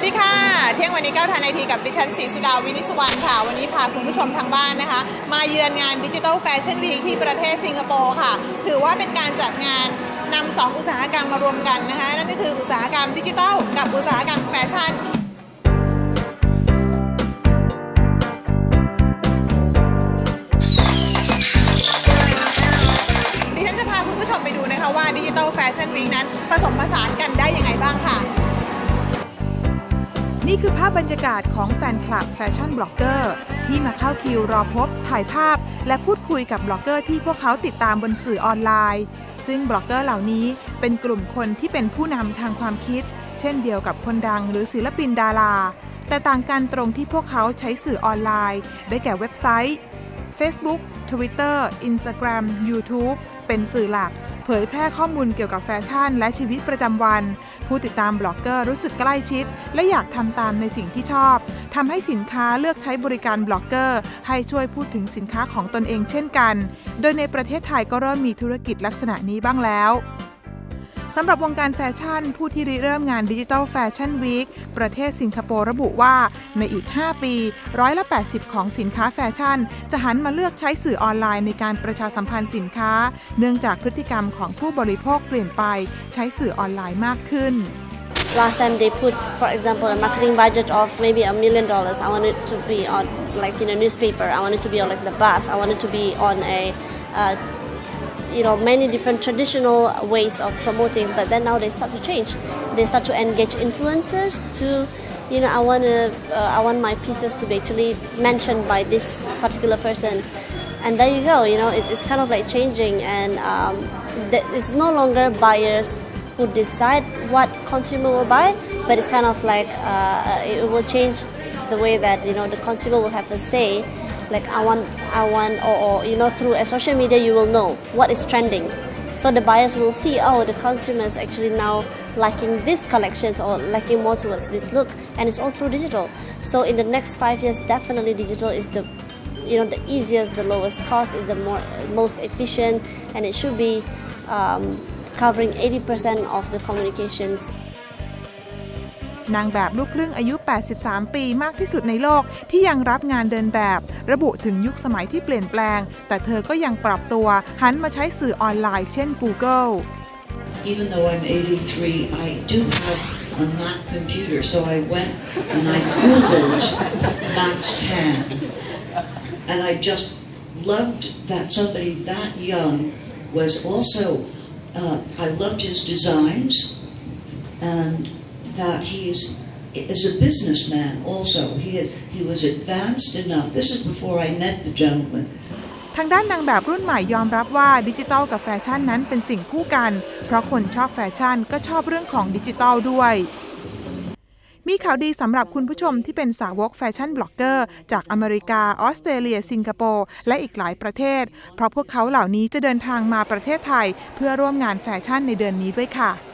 วัสดีค่ะ เที่ยงวันนี้ก้าวทานไอทีกับดิฉันศรีสุดาวินิสวรรณค่ะ วันนี้พาคุณผู้ชมทางบ้านนะคะ มาเยือนงานดิจิ t a ลแฟชั่นวีคที่ประเทศสิงคโปร์ค่ะ ถือว่าเป็นการจัดงานนำสองอุตสาหกรรมมารวมกันนะคะ นั่นก็คืออุตสาหกรรมดิจิทัลกับอุตสาหกรรมแฟชั่นดิฉันจะพาคุณผู้ชมไปดูนะคะว่าดิจิ t a ลแฟชั่นวีคนั้นผสมผสานกันได้ยังไง นี่คือภาพบรรยากาศของแฟนคลับแฟชั่นบล็อกเกอร์ที่มาเข้าคิวรอพบ ถ่ายภาพ และพูดคุยกับบล็อกเกอร์ที่พวกเขาติดตามบนสื่อออนไลน์ ซึ่งบล็อกเกอร์เหล่านี้เป็นกลุ่มคนที่เป็นผู้นำทางความคิด เช่นเดียวกับคนดังหรือศิลปินดารา แต่ต่างกันตรงที่พวกเขาใช้สื่อออนไลน์ ได้แก่เว็บไซต์ Facebook Twitter Instagram YouTube เป็นสื่อหลัก ยแพร่ข้อมูลเกี่ยวกับแฟชั่น และชีวิตประจำวัน ผู้ติดตามบล็อกเกอร์รู้สึกใกล้ชิด และอยากทำตามในสิ่งที่ชอบทำให้สินค้าเลือกใช้บริการบล็อกเกอร์ ให้ช่วยพูดถึงสินค้าของตนเองเช่นกัน โดยในประเทศไทยก็เริ่มมีธุรกิจลักษณะนี้บ้างแล้ว สำหรับวงการแฟชั่น ผู้ที่ริเริ่มงานดิจิ t a ลแฟชั่นวีคประเทศสิงคโปร์ระบุว่า ในอีก 5 ปีร้อยละ 80 ของสินค้าแฟชั่น จะหันมาเลือกใช้สื่อออนไลน์ในการประชาสัมพันธ์สินค้า เนื่องจากพฤติกรรมของผู้บริโภคเปลี่ยนไปใช้สื่อออนไลน์มากขึ้น Last time they put, for example, a marketing budget of maybe a million dollars. I wanted to be on like you know newspaper. I wanted to be on like the bus. I wanted to be on a, uh, you know, many different traditional ways of promoting. But then now they start to change. They start to engage influencers to, you know, I want to, uh, I want my pieces to be actually mentioned by this particular person. And there you go. You know, it, it's kind of like changing, and um, it's no longer buyers who decide what consumer will buy, but it's kind of like uh, it will change the way that you know the consumer will have a say. Like I want, I want, or, or you know through a social media you will know what is trending. So the buyers will see, oh, the consumers actually now liking these collections or liking more towards this look, and it's all through digital. So in the next five years, definitely digital is the you know the easiest the lowest cost is the more most efficient and it should be um, covering 80% of the communications นางแบบลูกครึ่งอายุ 83 ปีมากที่สุดในโลกที่ยังรับงานเดินแบบ ระบุถึงยุคสมัยที่เปลี่ยนแปลง แต่เธอก็ยังปรับตัว หันมาใช้สื่อออนไลน์เช่น Google even though I'm 83, I do have a Mac computer, so I went and I Googled Max 10. And I just loved that somebody that young was also, uh, I loved his designs and that he's is a businessman also. He, had, he was advanced enough. This is before I met the gentleman. ทางด้านนางแบบรุ่นใหม่ยอมรับว่าดิจิทัลกับแฟชั่นนั้นเป็นสิ่งคู่กัน เพราะคนชอบแฟชั่นก็ชอบเรื่องของดิจิทัลด้วย มีข่าวดีสำหรับคุณผู้ชมที่เป็นสาวกแฟชั่นบล็อกเกอร์จากอเมริกา ออสเตรเลีย สิงคโปร์ และอีกหลายประเทศ เพราะพวกเขาเหล่านี้จะเดินทางมาประเทศไทย เพื่อร่วมงานแฟชั่นในเดือนนี้ด้วยค่ะ